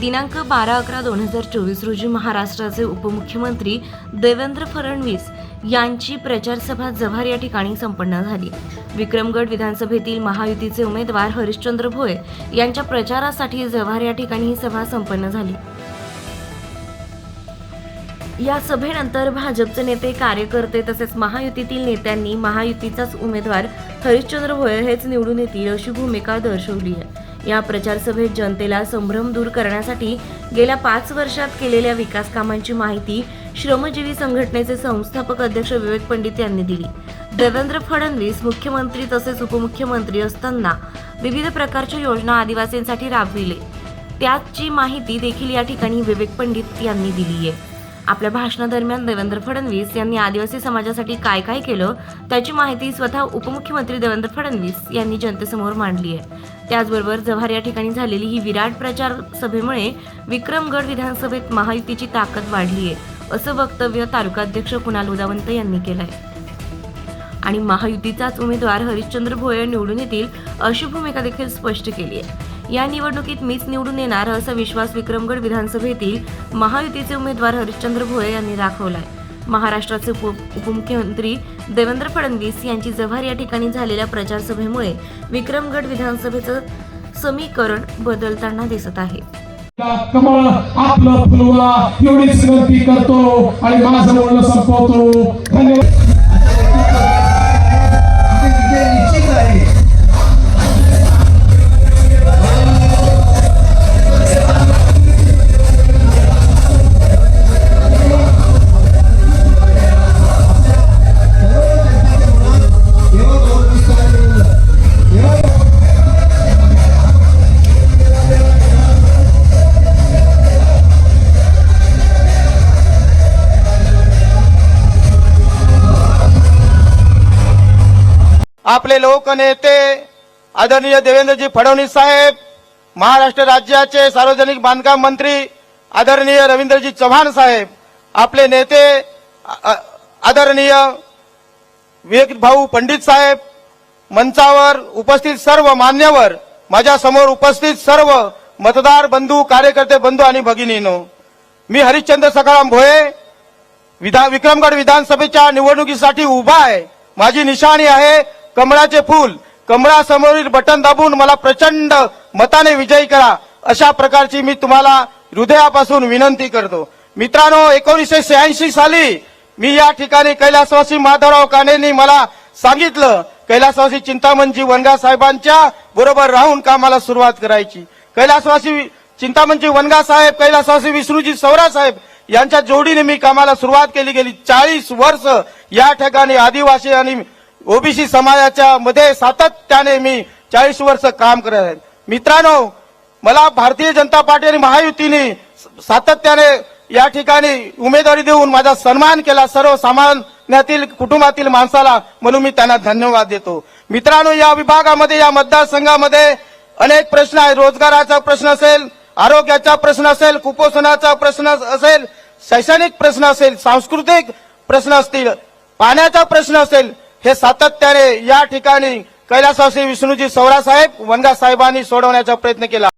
दिनांक बारा अकरा दोन हजार चोवीस रोजी महाराष्ट्राचे उपमुख्यमंत्री देवेंद्र फडणवीस यांची प्रचारसभा जव्हार या ठिकाणी संपन्न झाली. विक्रमगड विधानसभेतील महायुतीचे उमेदवार हरिश्चंद्र भोये यांच्या प्रचारासाठी जव्हार या ठिकाणी ही सभा संपन्न झाली. या सभेनंतर भाजपचे नेते कार्यकर्ते तसेच महायुतीतील नेत्यांनी महायुतीचाच उमेदवार हरिश्चंद्र भोये हेच निवडून येतील अशी भूमिका दर्शवली आहे. या प्रचारसभेत जनतेला संभ्रम दूर करण्यासाठी गेल्या पाच वर्षात केलेल्या विकास कामांची माहिती श्रमजीवी संघटनेचे संस्थापक अध्यक्ष विवेक पंडित यांनी दिली. देवेंद्र फडणवीस मुख्यमंत्री तसेच उपमुख्यमंत्री असताना विविध प्रकारच्या योजना आदिवासींसाठी राबविले. त्याची माहिती देखील या ठिकाणी विवेक पंडित यांनी दिली आहे आपल्या भाषणादरम्यान देवेंद्र फडणवीस यांनी आदिवासी समाजासाठी काय काय केलं त्याची माहिती स्वतः उपमुख्यमंत्री देवेंद्र फडणवीस यांनी जनतेसमोर मांडली आहे. त्याचबरोबर जव्हार या ठिकाणी झालेली ही विराट प्रचार सभेमुळे विक्रमगड विधानसभेत महायुतीची ताकद वाढली आहे असं वक्तव्य तालुकाध्यक्ष कुणाल उदावंत यांनी केलं आहे आणि महायुतीचाच उमेदवार हरिश्चंद्र भोयर निवडून येतील अशी भूमिका देखील स्पष्ट केली आहे. या निवडणुकीत मीच निवडून येणार असा विश्वास विक्रमगड विधानसभेतील महायुतीचे उमेदवार हरिश्चंद्र भोये यांनी दाखवलाय. महाराष्ट्राचे उपमुख्यमंत्री देवेंद्र फडणवीस यांची जव्हार या ठिकाणी झालेल्या प्रचारसभेमुळे विक्रमगड विधानसभेचं समीकरण बदलताना दिसत आहे. कमळ आपलं फुलवा एवढीच विनंती करतो आणि माझं बोलणं संपवतो. धन्यवाद. आपले लोकनेते आदरणीय देवेंद्रजी फडणवीस साहेब महाराष्ट्र राज्याचे सार्वजनिक बांधकाम मंत्री आदरणीय रवींद्रजी चव्हाण साहेब आपले नेते आदरणीय विवेक भाऊ पंडित साहेब मंचावर उपस्थित सर्व मान्यवर माझ्यासमोर उपस्थित सर्व मतदार बंधू कार्यकर्ते बंधू आणि भगिनीनो मी हरिश्चंद्र सखाराम भोये विधा विक्रमगड विधानसभेच्या निवडणुकीसाठी उभा आहे. माझी निशाणी आहे कमळाचे फूल कमळासमोरील बटन दाबून मला प्रचंड मताने विजयी करा. अशा प्रकारची मी तुम्हाला हृदयापासून विनंती करतो. मित्रांनो एकोणीसशे शहाऐंशी साली मी या ठिकाणी कैलासवासी माधवराव काणेंनी मला सांगितलं कैलासवासी चिंतामणजी वनगा साहेबांच्या बरोबर राहून कामाला सुरुवात करायची. कैलासवासी चिंतामणजी वनगा साहेब कैलासवासी विष्णूजी सवरा साहेब यांच्या जोडीने मी कामाला सुरुवात केली गेली चाळीस वर्ष या ठिकाणी आदिवासी आणि ओबीसी समाजाच्या मध्ये सातत्याने मी चाळीस वर्ष काम करत आहे. मित्रांनो मला भारतीय जनता पार्टी आणि महायुतीने सातत्याने या ठिकाणी उमेदवारी देऊन माझा सन्मान केला. सर्वसामान्यातील कुटुंबातील माणसाला म्हणून मी त्यांना धन्यवाद देतो. मित्रांनो या विभागामध्ये या मतदारसंघामध्ये अनेक प्रश्न आहेत. रोजगाराचा प्रश्न असेल आरोग्याचा प्रश्न असेल कुपोषणाचा प्रश्न असेल शैक्षणिक प्रश्न असेल सांस्कृतिक प्रश्न असतील पाण्याचा प्रश्न असेल हे सातत्याने या ठिकाणी कैलासवासी विष्णूजी सवरा साहेब वनगा साहेबांनी सोडवण्याचा प्रयत्न केला.